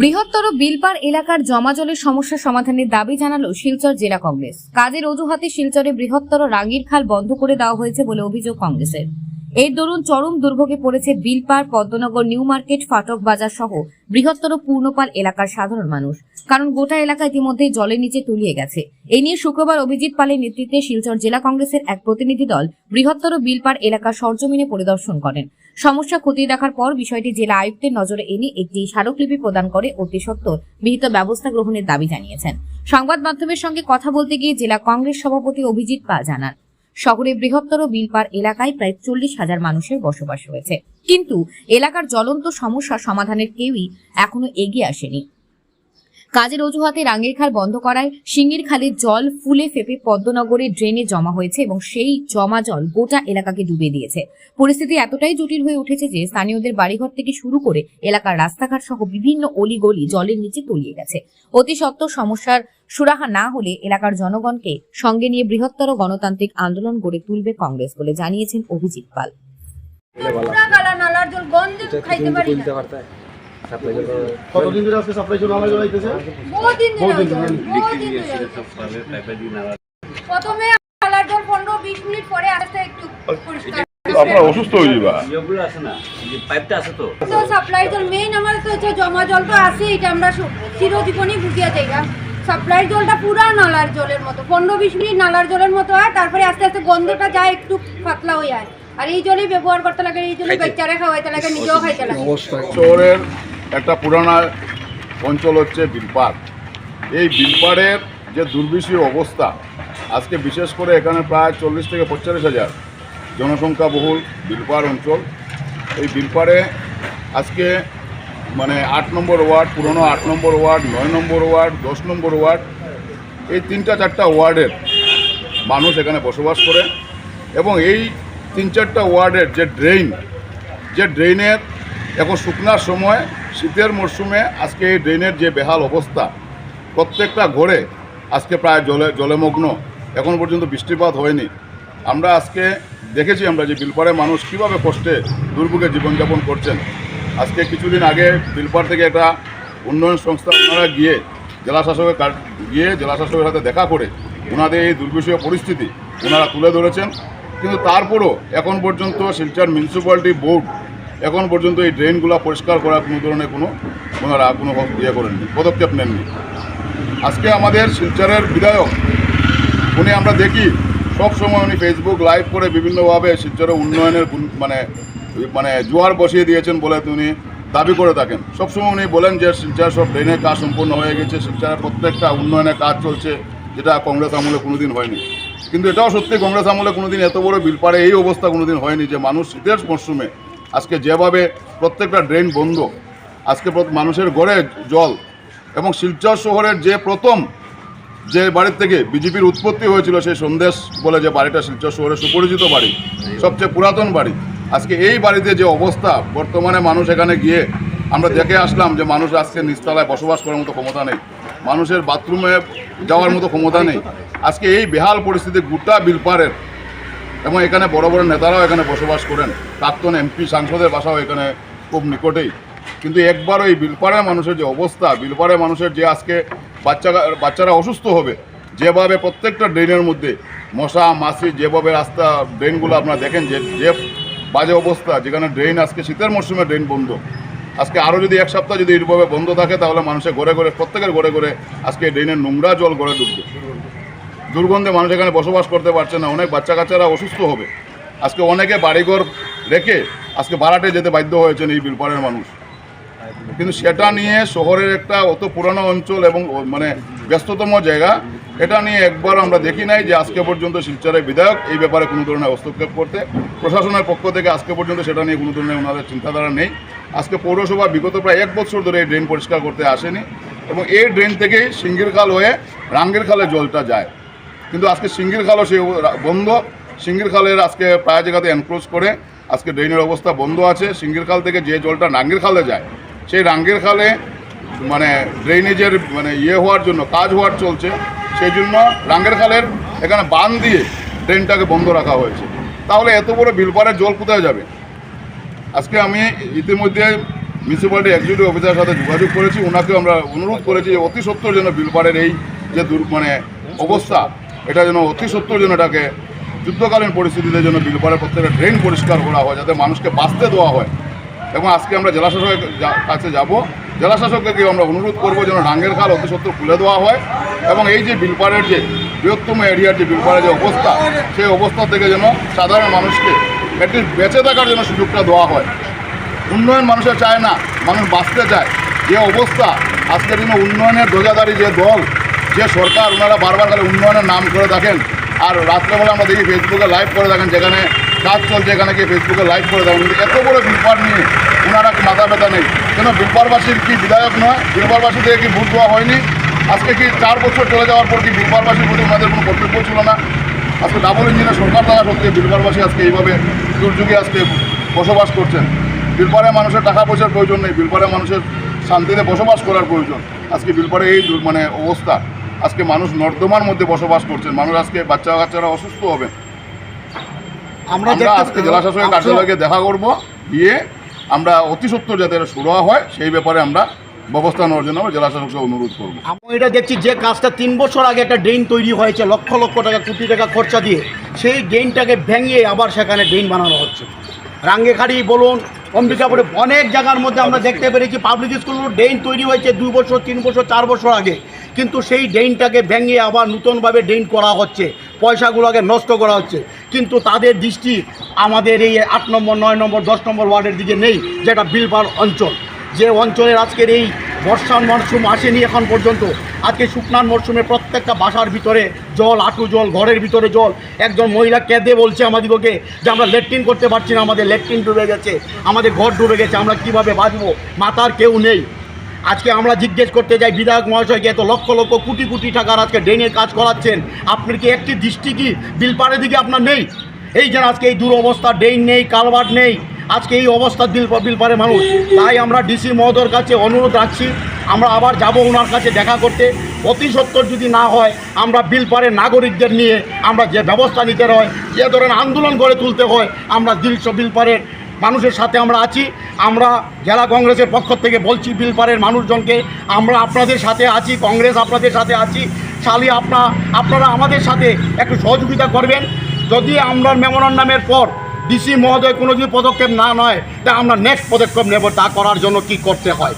বৃহত্তর বিলপার এলাকার জমা জলের সমস্যা সমাধানের দাবি জানালো শিলচর জেলা কংগ্রেস। কাজের অজুহাতে শিলচরে বৃহত্তর রাঙ্গির খাল বন্ধ করে দেওয়া হয়েছে বলে অভিযোগ কংগ্রেসের। এর দরুন চরম দুর্ভোগে পড়েছে বিলপার পদ্মনগর, নিউ মার্কেট, ফাটক বাজার সহ বৃহত্তর পূর্ণপাল এলাকার সাধারণ মানুষ। কারণ গোটা এলাকা ইতিমধ্যেই জলের নিচে তলিয়ে গেছে। এ নিয়ে শুক্রবার অভিজিৎ পালের নেতৃত্বে শিলচর জেলা কংগ্রেসের এক প্রতিনিধি দল বৃহত্তর বিলপার এলাকার সরজমিনে পরিদর্শন করেন। সমস্যা খতিয়ে দেখার পর বিষয়টি জেলা আয়ুক্তের নজরে এনে একটি স্মারকলিপি প্রদান করে অতি সত্বর বিহিত ব্যবস্থা গ্রহণের দাবি জানিয়েছেন। সংবাদ মাধ্যমের সঙ্গে কথা বলতে গিয়ে জেলা কংগ্রেস সভাপতি অভিজিৎ পাল জানান শহরে বৃহত্তর বিলপার এলাকায় প্রায় চল্লিশ হাজার মানুষের বসবাস রয়েছে। কিন্তু এলাকার জ্বলন্ত সমস্যা সমাধানের কেউই এখনও এগিয়ে আসেনি। কাজের অজুহাতে রাঙ্গের খাল বন্ধ করায় সিঙ্গির খালের জল ফুলে ফেপে পদ্মনগরের ড্রেনে জমা হয়েছে এবং সেই জমা জল গোটা এলাকাকে ডুবে দিয়েছে। পরিস্থিতি এতটাই জটিল হয়ে উঠেছে যে স্থানীয়দের বাড়িঘর থেকে শুরু করে এলাকার রাস্তাঘাট সহ বিভিন্ন অলিগলি জলের নিচে তলিয়ে গেছে। অতি সত্ত্বর সমস্যার সুরাহা না হলে এলাকার জনগণকে সঙ্গে নিয়ে বৃহত্তর গণতান্ত্রিক আন্দোলন গড়ে তুলবে কংগ্রেস বলে জানিয়েছেন অভিজিৎ পাল। পুরা কালা নালার জল গন্ধে খাইতে পারি না। কতদিন ধরে আজকে সাপ্লাই চলে আলাদা যাইতেছে বহুত দিন ধরে হয়েছে, বহুত দিন ধরে। প্রথমে নালার জল পনেরো বিশ মিনিট পরে আস্তে একটু পরিষ্কার। আপনারা অসুস্থ হয়ে যাবা। ইয়েগুলো আছে না যে পাইপটা আছে তো। তো সাপ্লাই জল মেইন আমার তো হচ্ছে জমা জল তো আছে এটা আমরা চিরজীবনই ভুগিয়া যাই সাপ্লাই জলটা পুরা নালার জলের মতো পনেরো বিশ মিনিট নালার জলের মতো হয় তারপরে আস্তে আস্তে গন্ধটা যায় একটু পাতলা হয়ে যায়। আর এই জলই ব্যবহার করতে লাগে এই জলে বাচ্চারা খাওয়াইতে লাগে নিজেও খাইতে লাগে। একটা পুরানা অঞ্চল হচ্ছে বিলপাড়। এই বিলপাড়ের যে দুর্বিষীয় অবস্থা, আজকে বিশেষ করে এখানে প্রায় চল্লিশ থেকে পঁয়তাল্লিশ হাজার জনসংখ্যা বহুল বিলপাড় অঞ্চল। এই বিলপাড়ে আজকে মানে আট নম্বর ওয়ার্ড, পুরনো আট নম্বর ওয়ার্ড, নয় নম্বর ওয়ার্ড, দশ নম্বর ওয়ার্ড, এই তিনটা চারটা ওয়ার্ডের মানুষ এখানে বসবাস করে এবং এই তিন চারটা ওয়ার্ডের যে ড্রেন যে ড্রেনের এখন শুকনার সময় শীতের মরশুমে আজকে এই ড্রেনের যে বেহাল অবস্থা, প্রত্যেকটা ঘরে আজকে প্রায় জলে, জলেমগ্ন। এখন পর্যন্ত বৃষ্টিপাত হয়নি। আমরা আজকে দেখেছি আমরা যে বিলপাড়ে মানুষ কীভাবে কষ্টে দুর্ভোগে জীবনযাপন করছেন। আজকে কিছুদিন আগে বিলপাড় থেকে একটা উন্নয়ন সংস্থা ওনারা গিয়ে জেলা শাসকের কার- গিয়ে জেলা শাসকের সাথে দেখা করে ওনাদের এই দুর্বিষয় পরিস্থিতি ওনারা তুলে ধরেছেন। কিন্তু তারপরও এখন পর্যন্ত শিলচর মিউনিসিপ্যালিটি বোর্ড এখন পর্যন্ত এই ড্রেনগুলো পরিষ্কার করার কোনো ধরনের কোনো ওনারা কোনো ইয়ে করেননি, পদক্ষেপ নেননি। আজকে আমাদের শিলচরের বিধায়ক, উনি আমরা দেখি, সব সময় উনি ফেসবুক লাইভ করে বিভিন্নভাবে শিলচরের উন্নয়নের মানে মানে জোয়ার বসিয়ে দিয়েছেন বলে তিনি দাবি করে থাকেন। সবসময় উনি বলেন যে শিলচর সব ড্রেনের কাজ সম্পূর্ণ হয়ে গেছে, শিলচরের প্রত্যেকটা উন্নয়নের কাজ চলছে, যেটা কংগ্রেস আমলে কোনোদিন হয়নি। কিন্তু এটাও সত্যি, কংগ্রেস আমলে কোনোদিন এত বড় বিল পারে এই অবস্থা কোনোদিন হয়নি যে মানুষ শীতের মরশুমে আজকে যেভাবে প্রত্যেকটা ড্রেন বন্ধ, আজকে মানুষের ঘরে জল এবং শিলচর শহরের যে প্রথম যে বাড়ির থেকে বিজেপির উৎপত্তি হয়েছিল সেই সন্দেশ বলে যে বাড়িটা শিলচর শহরে সুপরিচিত বাড়ি, সবচেয়ে পুরাতন বাড়ি। আজকে এই বাড়িতে যে অবস্থা, বর্তমানে মানুষ এখানে গিয়ে আমরা দেখে আসলাম যে মানুষ আজকে নিচতলায় বসবাস করার মতো ক্ষমতা নেই। মানুষের বাথরুমে যাওয়ার মতো ক্ষমতা নেই। আজকে এই বেহাল পরিস্থিতি গোটা বিলপাড়ের এবং এখানে বড় বড় নেতারাও এখানে বসবাস করেন। প্রাক্তন এমপি, সাংসদের বাসাও এখানে খুব নিকটেই। কিন্তু একবার ওই বিলপাড়ের মানুষের যে অবস্থা, বিলপাড়ের মানুষের যে আজকে বাচ্চা, বাচ্চারা অসুস্থ হবে, যেভাবে প্রত্যেকটা ড্রেনের মধ্যে মশা, মাছি, যেভাবে রাস্তা ড্রেনগুলো আপনারা দেখেন, যে যে বাজে অবস্থা, যেখানে ড্রেন আজকে শীতের মরশুমে ড্রেন বন্ধ। আজকে আরও যদি এক সপ্তাহ যদি এইভাবে বন্ধ থাকে, তাহলে মানুষের ঘরে ঘরে, প্রত্যেকের ঘরে ঘরে আজকে ড্রেনের নোংরা জল ঘরে ঢুকবে দুর্গন্ধে মানুষ এখানে বসবাস করতে পারছে না। অনেক বাচ্চা কাচ্চারা অসুস্থ হবে। আজকে অনেকে বাড়িঘর রেখে আজকে বারাটে যেতে বাধ্য হয়েছেন এই বিলপাড়ের মানুষ। কিন্তু সেটা নিয়ে শহরের একটা অত পুরানো অঞ্চল এবং মানে ব্যস্ততম জায়গা, এটা নিয়ে একবার আমরা দেখি নাই যে আজকে পর্যন্ত শিলচরের বিধায়ক এই ব্যাপারে কোনো ধরনের হস্তক্ষেপ করতে। প্রশাসনের পক্ষ থেকে আজকে পর্যন্ত সেটা নিয়ে কোনো ধরনের ওনাদের চিন্তাধারা নেই। আজকে পৌরসভা বিগত প্রায় এক বছর ধরে এই ড্রেন পরিষ্কার করতে আসেনি এবং এই ড্রেন থেকেই সিঙ্গির খাল হয়ে রাঙ্গের খালে জলটা যায়। কিন্তু আজকে সিঙ্গির খালও সেই বন্ধ। সিঙ্গির খালের আজকে প্রায় জায়গাতে এনক্রোচ করে, আজকে ড্রেনের অবস্থা বন্ধ আছে। সিঙ্গির খাল থেকে যে জলটা নাঙ্গের খালে যায়, সেই রাঙ্গের খালে মানে ড্রেনেজের মানে ইয়ে হওয়ার জন্য, কাজ হওয়ার চলছে। সেই জন্য রাঙ্গের খালের এখানে বান দিয়ে ড্রেনটাকে বন্ধ রাখা হয়েছে। তাহলে এত বড় বিলপাড়ের জল কোথায় যাবে? আজকে আমি ইতিমধ্যে মিউনিসিপ্যালিটি এক্সিকিউটিভ অফিসারের সাথে যোগাযোগ করেছি। ওনাকে আমরা অনুরোধ করেছি অতি সত্তর যেন বিলপাড়ের এই যে দুর মানে অবস্থা এটা যেন অতি সত্তর যেন এটাকে যুদ্ধকালীন পরিস্থিতিতে যেন বিলপাড়ের প্রত্যেকটা ড্রেন পরিষ্কার করা হয়, যাতে মানুষকে বাঁচতে দেওয়া হয়। এবং আজকে আমরা জেলা শাসকের যা- কাছে যাব। জেলা শাসককে আমরা অনুরোধ করব যেন ডাঙ্গের খাল অতি সত্তর খুলে দেওয়া হয় এবং এই যে বিলপাড়ের যে বৃহত্তম এরিয়ার যে বিলপাড়ের যে অবস্থা, সেই অবস্থা থেকে যেন সাধারণ মানুষকে অ্যাটলিস্ট বেঁচে থাকার জন্য সুযোগটা দেওয়া হয়। উন্নয়ন মানুষের চায় না, মানুষ বাঁচতে চায়। যে অবস্থা আজকের দিনে উন্নয়নের ধ্বজাধারী যে দল যে সরকার ওনারা বারবার খালি উন্নয়নের নাম করে থাকেন আর রাত্রেবেলা আমরা দেখি ফেসবুকে লাইভ করে থাকেন যেখানে কাজ চলছে, এখানে গিয়ে ফেসবুকে লাইভ করে থাকেন কিন্তু এত বড় বিলপার নিয়ে ওনারা মাথা ব্যথা নেই? কেন বিলপারবাসীর কি বিধায়ক নয়? বিলপারবাসী থেকে কি ভোট দেওয়া হয়নি? আজকে কি চার বছর চলে যাওয়ার পর কি বিলপারবাসীর প্রতি ওনাদের কোনো কর্তব্য ছিল না? আজকে ডাবল ইঞ্জিনের সরকার থাকা সত্ত্বে বিলপারবাসী আজকে এইভাবে দুর্যোগে আজকে বসবাস করছেন। বিলপাড়ে মানুষের টাকা পয়সার প্রয়োজন নেই বিলপাড়ে মানুষের শান্তিতে বসবাস করার প্রয়োজন। আজকে বিলপাড়ে এই মানে অবস্থা। আজকে মানুষ নর্দমার মধ্যে বসবাস করছেন। মানুষ আজকে বাচ্চা কাচ্চারা অসুস্থ হবে। আমরা আজকে জেলা শাসকের কার্যালয়কে দেখা করব। গিয়ে আমরা অতি সত্তর যাতে শুরু হয় সেই ব্যাপারে আমরা ব্যবস্থা নেওয়ার জন্য আমরা জেলা শাসককে অনুরোধ করব। আমি এটা দেখছি যে কাজটা তিন বছর আগে একটা ড্রেন তৈরি হয়েছে লক্ষ লক্ষ টাকা কোটি টাকা খরচা দিয়ে। সেই ড্রেনটাকে ভেঙে আবার সেখানে ড্রেন বানানো হচ্ছে। রাঙ্গেখাড়ি বলুন অম্বিকাপুরে অনেক জায়গার মধ্যে আমরা দেখতে পেরেছি পাবলিক স্কুলগুলো ড্রেন তৈরি হয়েছে দুই বছর তিন বছর চার বছর আগে। কিন্তু সেই ড্রেনটাকে ভেঙে আবার নূতনভাবে ড্রেন করা হচ্ছে। পয়সাগুলোকে নষ্ট করা হচ্ছে। কিন্তু তাদের দৃষ্টি আমাদের এই আট নম্বর, নয় নম্বর, দশ নম্বর ওয়ার্ডের দিকে নেই, যেটা বিলপার অঞ্চল। যে অঞ্চলের আজকের এই বর্ষার মরশুম আসেনি এখন পর্যন্ত। আজকে শুকনার মরশুমে প্রত্যেকটা বাসার ভিতরে জল, আটু জল, ঘরের ভিতরে জল। একজন মহিলা কেঁদে বলছে আমাদিগকে যে আমরা লেট্রিন করতে পারছি না, আমাদের লেট্রিন ডুবে গেছে, আমাদের ঘর ডুবে গেছে, আমরা কীভাবে বাঁচবো? মাতার কেউ নেই। আজকে আমরা জিজ্ঞেস করতে যাই বিধায়ক মহাশয়কে, এত লক্ষ লক্ষ কোটি কোটি টাকার আজকে ড্রেনের কাজ করাচ্ছেন। আপনার কি একটি দৃষ্টি কি? বিলপাড়ের দিকে আপনার নেই? এই যে আজকে এই দুরবস্থা, ড্রেন নেই, কালভার্ট নেই, আজকে এই অবস্থা বিল বিলপারে মানুষ। তাই আমরা ডিসি মহোদয়ের কাছে অনুরোধ রাখছি, আমরা আবার যাব ওনার কাছে দেখা করতে। অতি সত্তর যদি না হয়, আমরা বিলপাড়ের নাগরিকদের নিয়ে আমরা যে ব্যবস্থা নিতে হয়, যে ধরনের আন্দোলন গড়ে তুলতে হয়, আমরা দিলশ বিলপাড়ের মানুষের সাথে আমরা আছি। আমরা জেলা কংগ্রেসের পক্ষ থেকে বলছি বিলপাড়ের মানুষজনকে, আমরা আপনাদের সাথে আছি, কংগ্রেস আপনাদের সাথে আছি। শালি, আপনা, আপনারা আমাদের সাথে একটু সহযোগিতা করবেন। যদি আমরা মেমোরান্ডামের পর ডিসি মহোদয় কোনো যদি পদক্ষেপ না নয়, তা আমরা নেক্সট পদক্ষেপ নেব তা করার জন্য কি করতে হয়।